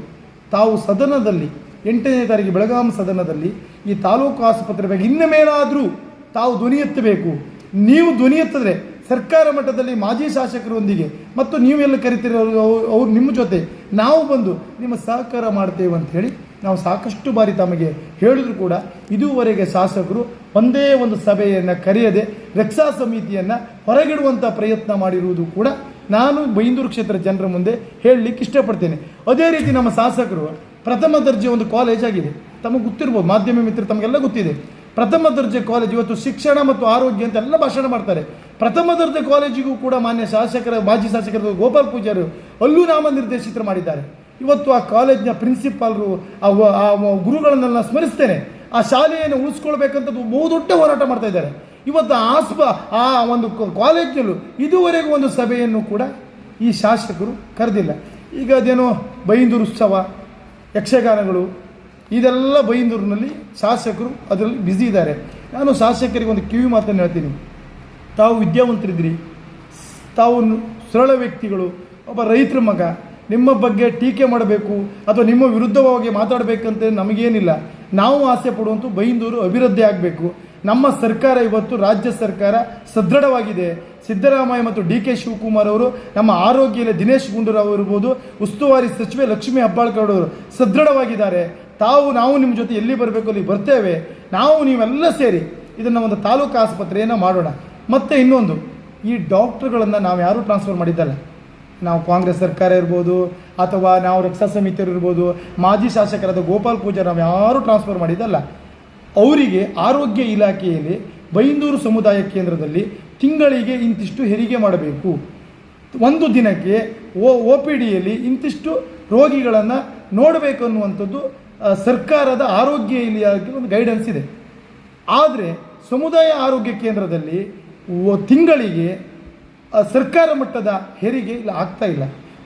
ತಾವು ಸದನದಲ್ಲಿ, ಎಂಟನೇ ತಾರೀಕು ಬೆಳಗಾಂ ಸದನದಲ್ಲಿ ಈ ತಾಲೂಕು ಆಸ್ಪತ್ರೆ ಬಗ್ಗೆ ಇನ್ನು ಮೇಲಾದರೂ ತಾವು ಧ್ವನಿ ಎತ್ತಬೇಕು. ನೀವು ಧ್ವನಿ ಎತ್ತಿದ್ರೆ ಸರ್ಕಾರ ಮಟ್ಟದಲ್ಲಿ ಮಾಜಿ ಶಾಸಕರೊಂದಿಗೆ ಮತ್ತು ನೀವೆಲ್ಲ ಕರಿತೀರೋ ಅವ್ರು ನಿಮ್ಮ ಜೊತೆ, ನಾವು ಬಂದು ನಿಮ್ಮ ಸಹಕಾರ ಮಾಡ್ತೇವೆ ಅಂತ ಹೇಳಿ ನಾವು ಸಾಕಷ್ಟು ಬಾರಿ ತಮಗೆ ಹೇಳಿದ್ರು ಕೂಡ ಇದುವರೆಗೆ ಶಾಸಕರು ಒಂದೇ ಒಂದು ಸಭೆಯನ್ನು ಕರೆಯದೆ ರಕ್ಷಾ ಸಮಿತಿಯನ್ನು ಹೊರಗಿಡುವಂಥ ಪ್ರಯತ್ನ ಮಾಡಿರುವುದು ಕೂಡ ನಾನು ಬೈಂದೂರು ಕ್ಷೇತ್ರ ಜನರ ಮುಂದೆ ಹೇಳಲಿಕ್ಕೆ ಇಷ್ಟಪಡ್ತೇನೆ. ಅದೇ ರೀತಿ ನಮ್ಮ ಶಾಸಕರು ಪ್ರಥಮ ದರ್ಜೆ ಒಂದು ಕಾಲೇಜ್ ಆಗಿದೆ. ತಮಗೆ ಗೊತ್ತಿರ್ಬೋದು, ಮಾಧ್ಯಮ ಮಿತ್ರ ತಮಗೆಲ್ಲ ಗೊತ್ತಿದೆ. ಪ್ರಥಮ ದರ್ಜೆ ಕಾಲೇಜ್ ಇವತ್ತು ಶಿಕ್ಷಣ ಮತ್ತು ಆರೋಗ್ಯ ಅಂತ ಎಲ್ಲ ಭಾಷಣ ಮಾಡ್ತಾರೆ. ಪ್ರಥಮ ದರ್ಜೆ ಕಾಲೇಜಿಗೂ ಕೂಡ ಮಾನ್ಯ ಶಾಸಕರ, ಮಾಜಿ ಶಾಸಕರ ಗೋಪಾಲ್ ಪೂಜಾರಿ ಅಲ್ಲೂ ನಾಮನಿರ್ದೇಶಿತರು ಮಾಡಿದ್ದಾರೆ. ಇವತ್ತು ಆ ಕಾಲೇಜ್ನ ಪ್ರಿನ್ಸಿಪಾಲರು, ಆ ಗುರುಗಳನ್ನೆಲ್ಲ ಸ್ಮರಿಸ್ತೇನೆ. ಆ ಶಾಲೆಯನ್ನು ಉಳಿಸ್ಕೊಳ್ಬೇಕಂತ ಬಹುದೊಡ್ಡ ಹೋರಾಟ ಮಾಡ್ತಾ ಇದ್ದಾರೆ. ಇವತ್ತು ಆಸ್ಪ, ಆ ಒಂದು ಕಾಲೇಜಿನಲ್ಲೂ ಇದುವರೆಗೂ ಒಂದು ಸಭೆಯನ್ನು ಕೂಡ ಈ ಶಾಸಕರು ಕರೆದಿಲ್ಲ. ಈಗ ಅದೇನೋ ಬೈಂದೂರು ಉತ್ಸವ, ಯಕ್ಷಗಾನಗಳು, ಇದೆಲ್ಲ ಬೈಂದೂರಿನಲ್ಲಿ ಶಾಸಕರು ಅದರಲ್ಲಿ ಬ್ಯುಸಿ ಇದ್ದಾರೆ. ನಾನು ಶಾಸಕರಿಗೆ ಒಂದು ಕಿವಿ ಮಾತನ್ನು ಹೇಳ್ತೀನಿ. ತಾವು ವಿದ್ಯಾವಂತರಿದ್ದೀರಿ. ತಾವು ಸರಳ ವ್ಯಕ್ತಿಗಳು. ಒಬ್ಬ ರೈತರ ಮಗ. ನಿಮ್ಮ ಬಗ್ಗೆ ಟೀಕೆ ಮಾಡಬೇಕು ಅಥವಾ ನಿಮ್ಮ ವಿರುದ್ಧವಾಗಿ ಮಾತಾಡಬೇಕಂತ ನಮಗೇನಿಲ್ಲ. ನಾವು ಆಸೆ ಪಡುವಂಥ ಬೈಂದೂರು ಅಭಿವೃದ್ಧಿ ಆಗಬೇಕು. ನಮ್ಮ ಸರ್ಕಾರ ಇವತ್ತು ರಾಜ್ಯ ಸರ್ಕಾರ ಸದೃಢವಾಗಿದೆ. ಸಿದ್ದರಾಮಯ್ಯ ಮತ್ತು ಡಿ ಕೆ ಶಿವಕುಮಾರ್ ಅವರು, ನಮ್ಮ ಆರೋಗ್ಯ ದಿನೇಶ್ ಗುಂಡೂರಾವ್ ಇರ್ಬೋದು, ಉಸ್ತುವಾರಿ ಸಚಿವೆ ಲಕ್ಷ್ಮೀ ಹೆಬ್ಬಾಳ್ಕರ್ ಅವರು ಸದೃಢವಾಗಿದ್ದಾರೆ. ತಾವು, ನಾವು ನಿಮ್ಮ ಜೊತೆ ಎಲ್ಲಿ ಬರಬೇಕು ಅಲ್ಲಿ ಬರ್ತೇವೆ. ನಾವು ನೀವೆಲ್ಲ ಸೇರಿ ಇದನ್ನು ಒಂದು ತಾಲೂಕು ಆಸ್ಪತ್ರೆಯನ್ನು ಮಾಡೋಣ. ಮತ್ತು ಇನ್ನೊಂದು, ಈ ಡಾಕ್ಟ್ರುಗಳನ್ನು ನಾವು ಯಾರೂ ಟ್ರಾನ್ಸ್ಫರ್ ಮಾಡಿದ್ದಲ್ಲ. ನಾವು ಕಾಂಗ್ರೆಸ್ ಸರ್ಕಾರ ಇರ್ಬೋದು, ಅಥವಾ ನಾವು ರಕ್ಷಾ ಸಮಿತಿಯರು ಇರ್ಬೋದು, ಮಾಜಿ ಶಾಸಕರಾದ ಗೋಪಾಲ್ ಪೂಜಾರ್ ನಾವು ಯಾರೂ ಟ್ರಾನ್ಸ್ಫರ್ ಮಾಡಿದ್ದಲ್ಲ. ಅವರಿಗೆ ಆರೋಗ್ಯ ಇಲಾಖೆಯಲ್ಲಿ ಬೈಂದೂರು ಸಮುದಾಯ ಕೇಂದ್ರದಲ್ಲಿ ತಿಂಗಳಿಗೆ ಇಂತಿಷ್ಟು ಹೆರಿಗೆ ಮಾಡಬೇಕು. ಒಂದು ದಿನಕ್ಕೆ ಓ ಒ ಪಿ ಡಿಯಲ್ಲಿ ಇಂತಿಷ್ಟು ರೋಗಿಗಳನ್ನು ನೋಡಬೇಕು ಅನ್ನುವಂಥದ್ದು ಸರ್ಕಾರದ ಆರೋಗ್ಯ ಇಲಾಖೆ ಒಂದು ಗೈಡೆನ್ಸ್ ಇದೆ. ಆದರೆ ಸಮುದಾಯ ಆರೋಗ್ಯ ಕೇಂದ್ರದಲ್ಲಿ ತಿಂಗಳಿಗೆ ಸರ್ಕಾರ ಮಟ್ಟದ ಹೆರಿಗೆ ಇಲ್ಲ, ಆಗ್ತಾ ಇಲ್ಲ.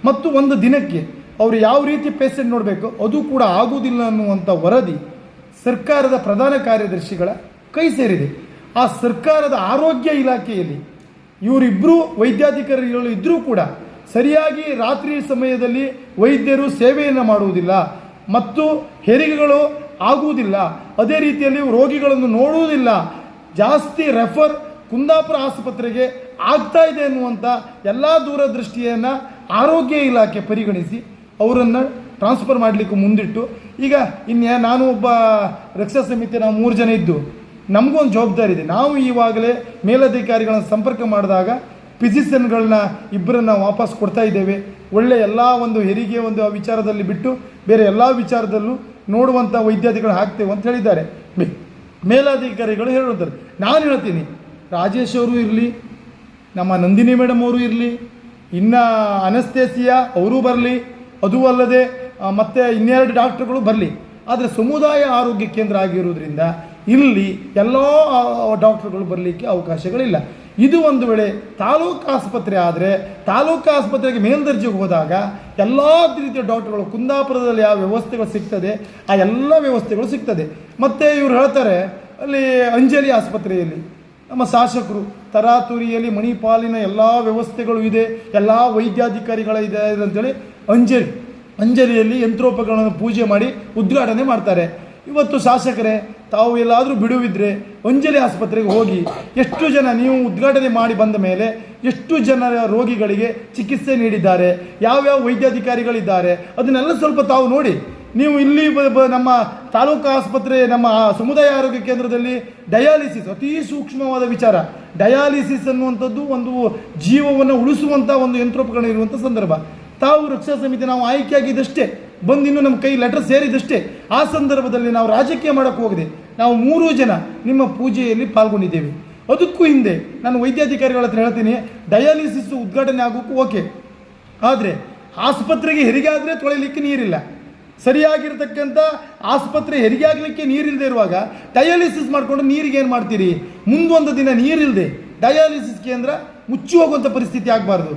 ಮತ್ತು ಒಂದು ದಿನಕ್ಕೆ ಅವರು ಯಾವ ರೀತಿ ಪೇಷಂಟ್ ನೋಡಬೇಕು, ಅದು ಕೂಡ ಆಗುವುದಿಲ್ಲ ಅನ್ನುವಂಥ ವರದಿ ಸರ್ಕಾರದ ಪ್ರಧಾನ ಕಾರ್ಯದರ್ಶಿಗಳ ಕೈ ಸೇರಿದೆ. ಆ ಸರ್ಕಾರದ ಆರೋಗ್ಯ ಇಲಾಖೆಯಲ್ಲಿ ಇವರಿಬ್ಬರೂ ವೈದ್ಯಾಧಿಕಾರಿಗಳು ಇದ್ದರೂ ಕೂಡ ಸರಿಯಾಗಿ ರಾತ್ರಿ ಸಮಯದಲ್ಲಿ ವೈದ್ಯರು ಸೇವೆಯನ್ನು ಮಾಡುವುದಿಲ್ಲ ಮತ್ತು ಹೆರಿಗೆಗಳು ಆಗುವುದಿಲ್ಲ. ಅದೇ ರೀತಿಯಲ್ಲಿ ರೋಗಿಗಳನ್ನು ನೋಡುವುದಿಲ್ಲ. ಜಾಸ್ತಿ ರೆಫರ್ ಕುಂದಾಪುರ ಆಸ್ಪತ್ರೆಗೆ ಆಗ್ತಾ ಇದೆ ಅನ್ನುವಂಥ ಎಲ್ಲ ದೂರದೃಷ್ಟಿಯನ್ನು ಆರೋಗ್ಯ ಇಲಾಖೆ ಪರಿಗಣಿಸಿ ಅವರನ್ನು ಟ್ರಾನ್ಸ್ಫರ್ ಮಾಡಲಿಕ್ಕೆ ಮುಂದಿಟ್ಟು, ಈಗ ಇನ್ಯಾ ನಾನು ಒಬ್ಬ ರಕ್ಷಾ ಸಮಿತಿ ನಾವು ಮೂರು ಜನ ಇದ್ದು, ನಮಗೂ ಒಂದು ಜವಾಬ್ದಾರಿ ಇದೆ. ನಾವು ಈವಾಗಲೇ ಮೇಲಧಿಕಾರಿಗಳನ್ನು ಸಂಪರ್ಕ ಮಾಡಿದಾಗ ಫಿಸಿಷಿಯನ್ಗಳನ್ನ ಇಬ್ಬರನ್ನ ವಾಪಸ್ ಕೊಡ್ತಾ ಇದ್ದೇವೆ. ಒಳ್ಳೆ ಎಲ್ಲ ಒಂದು ಹೆರಿಗೆ ಒಂದು ವಿಚಾರದಲ್ಲಿ ಬಿಟ್ಟು ಬೇರೆ ಎಲ್ಲ ವಿಚಾರದಲ್ಲೂ ನೋಡುವಂಥ ವೈದ್ಯಾಧಿಗಳು ಹಾಕ್ತೇವೆ ಅಂತ ಹೇಳಿದ್ದಾರೆ. ಮೇಲಾಧಿಕಾರಿಗಳು ಹೇಳುತ್ತಾರೆ. ನಾನು ಹೇಳ್ತೀನಿ, ರಾಜೇಶ್ ಅವರು ಇರಲಿ ನಮ್ಮ ನಂದಿನಿ ಮೇಡಮ್ ಅವರು ಇರಲಿ, ಇನ್ನು ಅನಸ್ತೇಸಿಯಾ ಅವರೂ ಬರಲಿ, ಅದೂ ಅಲ್ಲದೆ ಮತ್ತು ಇನ್ನೆರಡು ಡಾಕ್ಟ್ರುಗಳು ಬರಲಿ. ಆದರೆ ಸಮುದಾಯ ಆರೋಗ್ಯ ಕೇಂದ್ರ ಆಗಿರೋದ್ರಿಂದ ಇಲ್ಲಿ ಎಲ್ಲ ಡಾಕ್ಟ್ರುಗಳು ಬರಲಿಕ್ಕೆ ಅವಕಾಶಗಳಿಲ್ಲ. ಇದು ಒಂದು ವೇಳೆ ತಾಲೂಕು ಆಸ್ಪತ್ರೆ ಆದರೆ, ತಾಲೂಕು ಆಸ್ಪತ್ರೆಗೆ ಮೇಲ್ದರ್ಜೆಗೆ ಹೋದಾಗ ಎಲ್ಲ ರೀತಿಯ ಡಾಕ್ಟ್ರುಗಳು, ಕುಂದಾಪುರದಲ್ಲಿ ಯಾವ ವ್ಯವಸ್ಥೆಗಳು ಸಿಗ್ತದೆ, ಆ ಎಲ್ಲ ವ್ಯವಸ್ಥೆಗಳು ಸಿಗ್ತದೆ. ಮತ್ತು ಇವರು ಹೇಳ್ತಾರೆ, ಅಲ್ಲಿ ಅಂಜಲಿ ಆಸ್ಪತ್ರೆಯಲ್ಲಿ ನಮ್ಮ ಶಾಸಕರು, ತರಾತುರಿಯಲ್ಲಿ ಮಣಿಪಾಲಿನ ಎಲ್ಲ ವ್ಯವಸ್ಥೆಗಳು ಇದೆ, ಎಲ್ಲ ವೈದ್ಯಾಧಿಕಾರಿಗಳ ಇದೆ ಅಂತೇಳಿ ಅಂಜಲಿ ಅಂಜಲಿಯಲ್ಲಿ ಯಂತ್ರೋಪಕರಣವನ್ನು ಪೂಜೆ ಮಾಡಿ ಉದ್ಘಾಟನೆ ಮಾಡ್ತಾರೆ. ಇವತ್ತು ಶಾಸಕರೇ, ತಾವು ಎಲ್ಲಾದರೂ ಬಿಡುವಿದ್ರೆ ಅಂಜಲಿ ಆಸ್ಪತ್ರೆಗೆ ಹೋಗಿ ಎಷ್ಟು ಜನ ನೀವು ಉದ್ಘಾಟನೆ ಮಾಡಿ ಬಂದ ಮೇಲೆ ಎಷ್ಟು ಜನರ ರೋಗಿಗಳಿಗೆ ಚಿಕಿತ್ಸೆ ನೀಡಿದ್ದಾರೆ, ಯಾವ್ಯಾವ ವೈದ್ಯಾಧಿಕಾರಿಗಳಿದ್ದಾರೆ, ಅದನ್ನೆಲ್ಲ ಸ್ವಲ್ಪ ತಾವು ನೋಡಿ. ನೀವು ಇಲ್ಲಿ ನಮ್ಮ ತಾಲೂಕು ಆಸ್ಪತ್ರೆ, ನಮ್ಮ ಸಮುದಾಯ ಆರೋಗ್ಯ ಕೇಂದ್ರದಲ್ಲಿ ಡಯಾಲಿಸಿಸ್, ಅತಿ ಸೂಕ್ಷ್ಮವಾದ ವಿಚಾರ. ಡಯಾಲಿಸಿಸ್ ಅನ್ನುವಂಥದ್ದು ಒಂದು ಜೀವವನ್ನು ಉಳಿಸುವಂಥ ಒಂದು ಯಂತ್ರೋಪಕರಣ ಇರುವಂಥ ಸಂದರ್ಭ. ತಾವು ರಕ್ಷಾ ಸಮಿತಿ ನಾವು ಆಯ್ಕೆಯಾಗಿದ್ದಷ್ಟೇ ಬಂದು ಇನ್ನು ನಮ್ಮ ಕೈ ಲೆಟರ್ ಸೇರಿದಷ್ಟೇ ಆ ಸಂದರ್ಭದಲ್ಲಿ ನಾವು ರಾಜಕೀಯ ಮಾಡೋಕ್ಕೆ ಹೋಗದೆ ನಾವು ಮೂರೂ ಜನ ನಿಮ್ಮ ಪೂಜೆಯಲ್ಲಿ ಪಾಲ್ಗೊಂಡಿದ್ದೇವೆ. ಅದಕ್ಕೂ ಹಿಂದೆ ನಾನು ವೈದ್ಯಾಧಿಕಾರಿಗಳ ಹತ್ರ ಹೇಳ್ತೀನಿ, ಡಯಾಲಿಸಿಸ್ ಉದ್ಘಾಟನೆ ಆಗೋಕ್ಕೂ ಓಕೆ ಆದರೆ ಆಸ್ಪತ್ರೆಗೆ ಹೆರಿಗೆ ಆದರೆ ತೊಳೆಯಲಿಕ್ಕೆ ನೀರಿಲ್ಲ. ಸರಿಯಾಗಿರ್ತಕ್ಕಂಥ ಆಸ್ಪತ್ರೆ ಹೆರಿಗೆ ಆಗಲಿಕ್ಕೆ ನೀರಿಲ್ಲದೆ ಇರುವಾಗ ಡಯಾಲಿಸಿಸ್ ಮಾಡಿಕೊಂಡು ನೀರಿಗೆ ಏನು ಮಾಡ್ತೀರಿ? ಮುಂದೊಂದು ದಿನ ನೀರಿಲ್ಲದೆ ಡಯಾಲಿಸಿಸ್ ಕೇಂದ್ರ ಮುಚ್ಚಿ ಹೋಗುವಂಥ ಪರಿಸ್ಥಿತಿ ಆಗಬಾರ್ದು.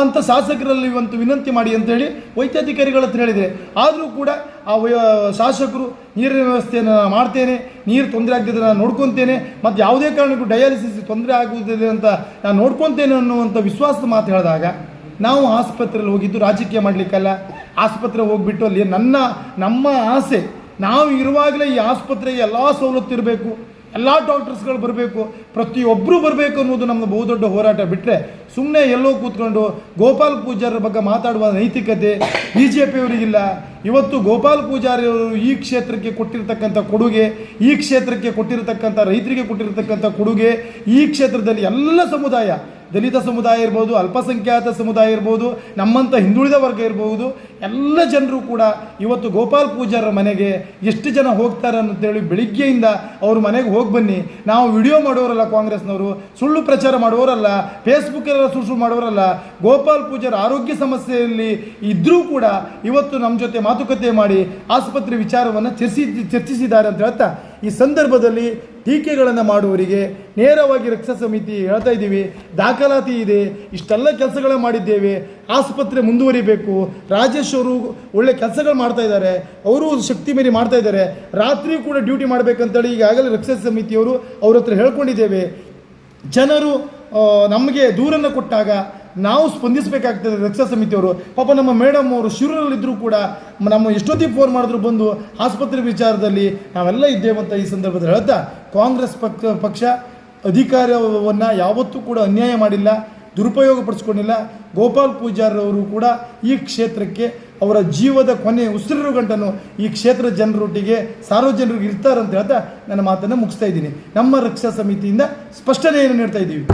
ಅಂಥ ಶಾಸಕರಲ್ಲಿ ಒಂದು ವಿನಂತಿ ಮಾಡಿ ಅಂತೇಳಿ ವೈದ್ಯಾಧಿಕಾರಿಗಳ ಹತ್ರ ಹೇಳಿದರೆ. ಆದರೂ ಕೂಡ ಆ ವಯ, ಶಾಸಕರು ನೀರಿನ ವ್ಯವಸ್ಥೆಯನ್ನು ನಾನು ಮಾಡ್ತೇನೆ, ನೀರು ತೊಂದರೆ ಆಗ್ತಿದ್ರೆ ನಾನು ನೋಡ್ಕೊತೇನೆ ಮತ್ತು ಯಾವುದೇ ಕಾರಣಕ್ಕೂ ಡಯಾಲಿಸಿಸ್ ತೊಂದರೆ ಆಗುವುದಿಲ್ಲ ಅಂತ ನಾನು ನೋಡ್ಕೊತೇನೆ ಅನ್ನುವಂಥ ವಿಶ್ವಾಸದ ಮಾತು ಹೇಳಿದಾಗ ನಾವು ಆಸ್ಪತ್ರೆಯಲ್ಲಿ ಹೋಗಿದ್ದು ರಾಜಕೀಯ ಮಾಡಲಿಕ್ಕಲ್ಲ. ಆಸ್ಪತ್ರೆ ಹೋಗ್ಬಿಟ್ಟು ಅಲ್ಲಿ ನನ್ನ, ನಮ್ಮ ಆಸೆ, ನಾವು ಇರುವಾಗಲೇ ಈ ಆಸ್ಪತ್ರೆಗೆ ಎಲ್ಲ ಸವಲತ್ತು ಇರಬೇಕು, ಎಲ್ಲ ಡಾಕ್ಟರ್ಸ್ಗಳು ಬರಬೇಕು ಪ್ರತಿಯೊಬ್ಬರು ಬರಬೇಕು ಅನ್ನೋದು ನಮ್ಮ ಬಹುದೊಡ್ಡ ಹೋರಾಟ. ಬಿಟ್ಟರೆ ಸುಮ್ಮನೆ ಎಲ್ಲೋ ಕೂತ್ಕೊಂಡು ಗೋಪಾಲ್ ಪೂಜಾರ ಬಗ್ಗೆ ಮಾತಾಡುವ ನೈತಿಕತೆ ಬಿ ಜೆ ಪಿಯವರಿಗಿಲ್ಲ ಇವತ್ತು ಗೋಪಾಲ್ ಪೂಜಾರಿಯವರು ಈ ಕ್ಷೇತ್ರಕ್ಕೆ ಕೊಟ್ಟಿರ್ತಕ್ಕಂಥ ಕೊಡುಗೆ, ಈ ಕ್ಷೇತ್ರಕ್ಕೆ ಕೊಟ್ಟಿರತಕ್ಕಂಥ ರೈತರಿಗೆ ಕೊಟ್ಟಿರತಕ್ಕಂಥ ಕೊಡುಗೆ, ಈ ಕ್ಷೇತ್ರದಲ್ಲಿ ಎಲ್ಲ ಸಮುದಾಯ ದಲಿತ ಸಮುದಾಯ ಇರ್ಬೋದು, ಅಲ್ಪಸಂಖ್ಯಾತ ಸಮುದಾಯ ಇರ್ಬೋದು ನಮ್ಮಂಥ ಹಿಂದುಳಿದ ವರ್ಗ ಇರ್ಬೋದು, ಎಲ್ಲ ಜನರು ಕೂಡ ಇವತ್ತು ಗೋಪಾಲ್ ಪೂಜಾರ ಮನೆಗೆ ಎಷ್ಟು ಜನ ಹೋಗ್ತಾರೆ ಅಂತೇಳಿ ಬೆಳಿಗ್ಗೆಯಿಂದ ಅವ್ರ ಮನೆಗೆ ಹೋಗಿ ಬನ್ನಿ. ನಾವು ವಿಡಿಯೋ ಮಾಡೋರಲ್ಲ ಕಾಂಗ್ರೆಸ್ನವರು, ಸುಳ್ಳು ಪ್ರಚಾರ ಮಾಡೋರಲ್ಲ ಫೇಸ್ಬುಕ್ಕೆಲ್ಲ ಸುಳ್ಳು ಮಾಡೋರಲ್ಲ, ಗೋಪಾಲ್ ಪೂಜಾರ ಆರೋಗ್ಯ ಸಮಸ್ಯೆಯಲ್ಲಿ ಇದ್ದರೂ ಕೂಡ ಇವತ್ತು ನಮ್ಮ ಜೊತೆ ಮಾತುಕತೆ ಮಾಡಿ ಆಸ್ಪತ್ರೆ ವಿಚಾರವನ್ನು ಚರ್ಚಿ ಚರ್ಚಿಸಿದ್ದಾರೆ ಅಂತ ಹೇಳ್ತಾ, ಈ ಸಂದರ್ಭದಲ್ಲಿ ಟೀಕೆಗಳನ್ನು ಮಾಡುವವರಿಗೆ ನೇರವಾಗಿ ರಕ್ಷಾ ಸಮಿತಿ ಹೇಳ್ತಾ ಇದ್ದೀವಿ, ದಾಖಲಾತಿ ಇದೆ, ಇಷ್ಟೆಲ್ಲ ಕೆಲಸಗಳ ಮಾಡಿದ್ದೇವೆ, ಆಸ್ಪತ್ರೆ ಮುಂದುವರಿಬೇಕು, ರಾಜೇಶ್ ಅವರು ಒಳ್ಳೆ ಕೆಲಸಗಳು ಮಾಡ್ತಾ ಇದ್ದಾರೆ, ಅವರು ಶಕ್ತಿ ಮೀರಿ ಮಾಡ್ತಾ ಇದ್ದಾರೆ, ರಾತ್ರಿ ಕೂಡ ಡ್ಯೂಟಿ ಮಾಡಬೇಕಂತೇಳಿ ಈಗಾಗಲೇ ರಕ್ಷಾ ಸಮಿತಿಯವರು ಅವ್ರ ಹತ್ರ ಹೇಳ್ಕೊಂಡಿದ್ದೇವೆ. ಜನರು ನಮಗೆ ದೂರನ್ನು ಕೊಟ್ಟಾಗ ನಾವು ಸ್ಪಂದಿಸಬೇಕಾಗ್ತದೆ ರಕ್ಷಾ ಸಮಿತಿಯವರು. ಪಾಪ ನಮ್ಮ ಮೇಡಮ್ ಅವರು ಶಿರೂರಲ್ಲಿದ್ದರೂ ಕೂಡ ನಮ್ಮ ಎಷ್ಟೊತ್ತಿಗೆ ಫೋನ್ ಮಾಡಿದ್ರು ಬಂದು ಆಸ್ಪತ್ರೆ ವಿಚಾರದಲ್ಲಿ ನಾವೆಲ್ಲ ಇದ್ದೇವಂತ ಈ ಸಂದರ್ಭದಲ್ಲಿ ಹೇಳ್ತಾ, ಕಾಂಗ್ರೆಸ್ ಪಕ್ಷ ಪಕ್ಷ ಅಧಿಕಾರವನ್ನು ಯಾವತ್ತೂ ಕೂಡ ಅನ್ಯಾಯ ಮಾಡಿಲ್ಲ, ದುರುಪಯೋಗ ಪಡಿಸ್ಕೊಂಡಿಲ್ಲ. ಗೋಪಾಲ್ ಪೂಜಾರವರು ಕೂಡ ಈ ಕ್ಷೇತ್ರಕ್ಕೆ ಅವರ ಜೀವದ ಕೊನೆ ಉಸಿರು ಗಂಟನ್ನು ಈ ಕ್ಷೇತ್ರ ಜನರೊಟ್ಟಿಗೆ ಸಾರ್ವಜನಿಕರಿಗೆ ಇರ್ತಾರಂತ ಹೇಳ್ತಾ, ನನ್ನ ಮಾತನ್ನು ಮುಗಿಸ್ತಾ ಇದ್ದೀನಿ. ನಮ್ಮ ರಕ್ಷಾ ಸಮಿತಿಯಿಂದ ಸ್ಪಷ್ಟನೆಯನ್ನು ನೀಡ್ತಾ ಇದ್ದೀವಿ.